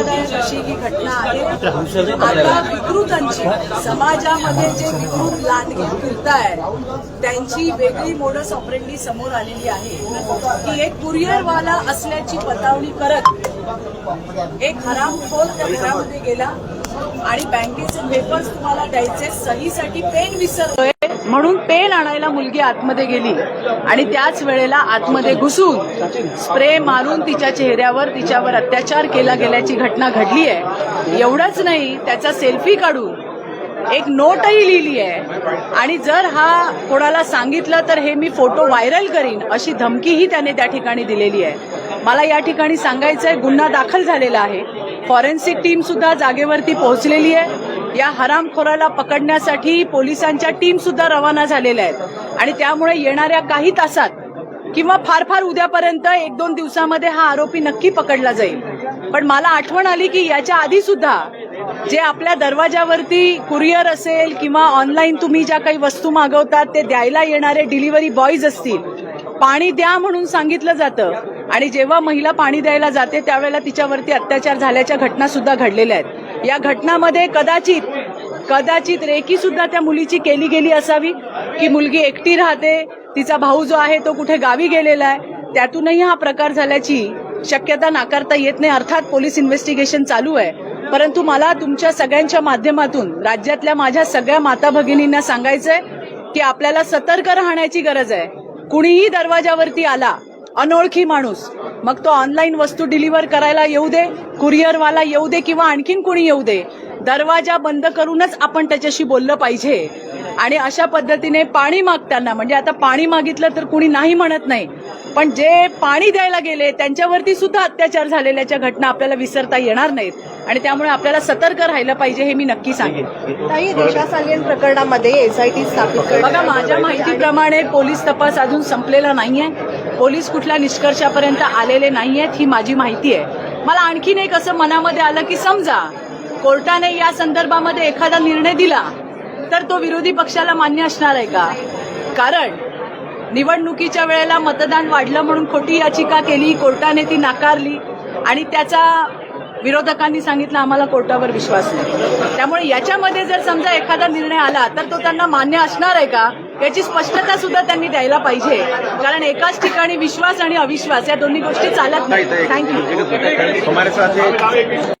अशी ही घटना आहे. आता विकृतांची समाजामध्ये जे विकृत लांडगे फिरतायत त्यांची वेगळी मोडस ऑपरेंडी समोर आलेली आहे. की एक कुरिअरवाला असल्याची बतावणी करत एक हरामखोर त्या घरामध्ये गेला. आणि बँकेचे पेपर्स तुम्हाला द्यायचे सहीसाठी पेन विसरतोय म्हणून पेन आणायला मुलगी आतमध्ये गेली आणि त्याच वेळेला आतमध्ये घुसून स्प्रे मारून तिच्या चेहऱ्यावर तिच्यावर अत्याचार केला गेल्याची घटना घडली आहे. एवढंच नाही त्याचा सेल्फी काढून एक नोटही लिहिली आहे. आणि जर हा कोणाला सांगितलं तर हे मी फोटो व्हायरल करीन अशी धमकीही त्याने त्या ठिकाणी दिलेली आहे. मला या ठिकाणी सांगायचंय गुन्हा दाखल झालेला आहे. फॉरेन्सिक टीम सुद्धा जागेवरती पोहोचलेली आहे. या हरामखोराला पकडण्यासाठी पोलिसांच्या टीम सुद्धा रवाना झालेल्या आहेत. आणि त्यामुळे येणाऱ्या काही तासात किंवा फार फार उद्यापर्यंत एक दोन दिवसामध्ये हा आरोपी नक्की पकडला जाईल. पण मला आठवण आली की याच्या आधी सुद्धा जे आपल्या दरवाजावरती कुरिअर असेल किंवा ऑनलाईन तुम्ही ज्या काही वस्तू मागवतात ते द्यायला येणारे डिलिव्हरी बॉयज असतील पाणी द्या म्हणून सांगितलं जातं. आणि जेव्हा महिला पाणी द्यायला जाते त्यावेळेला तिच्यावरती अत्याचार झाल्याच्या घटना सुद्धा घडलेल्या आहेत. या घटनामध्ये कदाचित कदाचित रेकी सुद्धा त्या मुलीची केली गेली असावी की मुलगी एकटी राहते तिचा भाऊ जो आहे तो कुठे गावी गेलेला आहे त्यातूनही हा प्रकार झाल्याची शक्यता नाकारता येत नाही. अर्थात पोलीस इन्व्हेस्टिगेशन चालू आहे. परंतु मला तुमच्या सगळ्यांच्या माध्यमातून राज्यातल्या माझ्या सगळ्या माता भगिनींना सांगायचंय की आपल्याला सतर्क राहण्याची गरज आहे. कुणीही दरवाजावरती आला अनोळखी माणूस. मग तो ऑनलाईन वस्तू डिलिव्हर करायला येऊ दे कुरिअरवाला येऊ दे किंवा आणखीन कुणी येऊ दे दरवाजा बंद करूनच आपण त्याच्याशी बोललं पाहिजे. आणि अशा पद्धतीने पाणी मागताना म्हणजे आता पाणी मागितलं तर कुणी नाही म्हणत नाही पण जे पाणी द्यायला गेले त्यांच्यावरती सुद्धा अत्याचार झालेल्याच्या घटना आपल्याला विसरता येणार नाहीत. आणि त्यामुळे आपल्याला सतर्क राहिलं पाहिजे हे मी नक्की सांगेन. ताई दिशा सालियन प्रकरणामध्ये एसआयटी स्थापित बघा माझ्या माहितीप्रमाणे पोलीस तपास अजून संपलेला नाहीये. पोलीस कुठल्या निष्कर्षापर्यंत आलेले नाही आहेत ही माझी माहिती आहे. मला आणखीन एक असं मनामध्ये आलं की समजा कोर्टाने या संदर्भामध्ये एखादा निर्णय दिला तर तो विरोधी पक्षाला मान्य असणार आहे का? कारण निवडणुकीच्या वेळेला मतदान वाढलं म्हणून खोटी याचिका केली कोर्टाने ती नाकारली आणि त्याचा विरोधकांनी सांगितलं आम्हाला कोर्टावर विश्वास नाही. त्यामुळे याच्यामध्ये जर समजा एखादा निर्णय आला तर तो त्यांना मान्य असणार आहे का? याची स्पष्टता सुद्धा त्यांनी द्यायला पाहिजे. कारण एकाच ठिकाणी विश्वास आणि अविश्वास या दोन्ही गोष्टी चालत नाही. थँक्यू